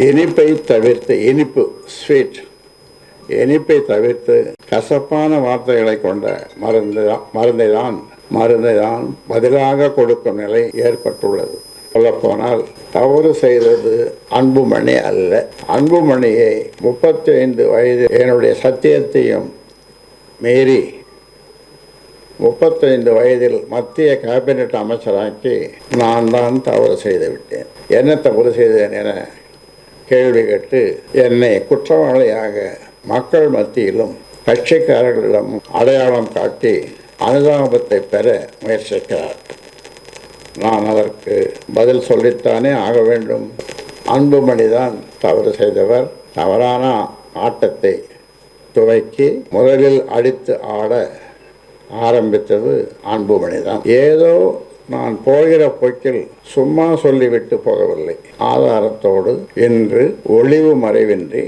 இனிப்பை தவிர்த்து இனிப்பு ஸ்வீட் இனிப்பை தவிர்த்து கசப்பான வார்த்தைகளை கொண்ட மருந்து மருந்தை தான் மருந்தை தான் பதிலாக கொடுக்கும் நிலை ஏற்பட்டுள்ளது. சொல்லப்போனால் தவறு செய்தது அன்புமணி அல்ல. அன்புமணியை முப்பத்தி ஐந்து வயது என்னுடைய சத்தியத்தையும் மீறி முப்பத்தைந்து வயதில் மத்திய கேபினெட் அமைச்சராக்கி நான் தான் தவறு செய்து விட்டேன் என்ன தவறு செய்தேன் என கேள்வி கேட்டு என்னை குற்றவாளியாக மக்கள் மத்தியிலும் கட்சிக்காரர்களிடம் அடையாளம் காட்டி அனுதாபத்தை பெற முயற்சிக்கிறார். நான் அதற்கு பதில் சொல்லித்தானே ஆக வேண்டும். அன்புமணிதான் தவறு செய்தவர். தவறான ஆட்டத்தை துவக்கி முதலில் அடித்து ஆட ஆரம்பித்தது அன்புமணி தான் ஏதோ நான் போகிற போக்கில் சும்மா சொல்லிவிட்டு போகவில்லை. ஆதாரத்தோடு என்று ஒளிவு மறைவின்றி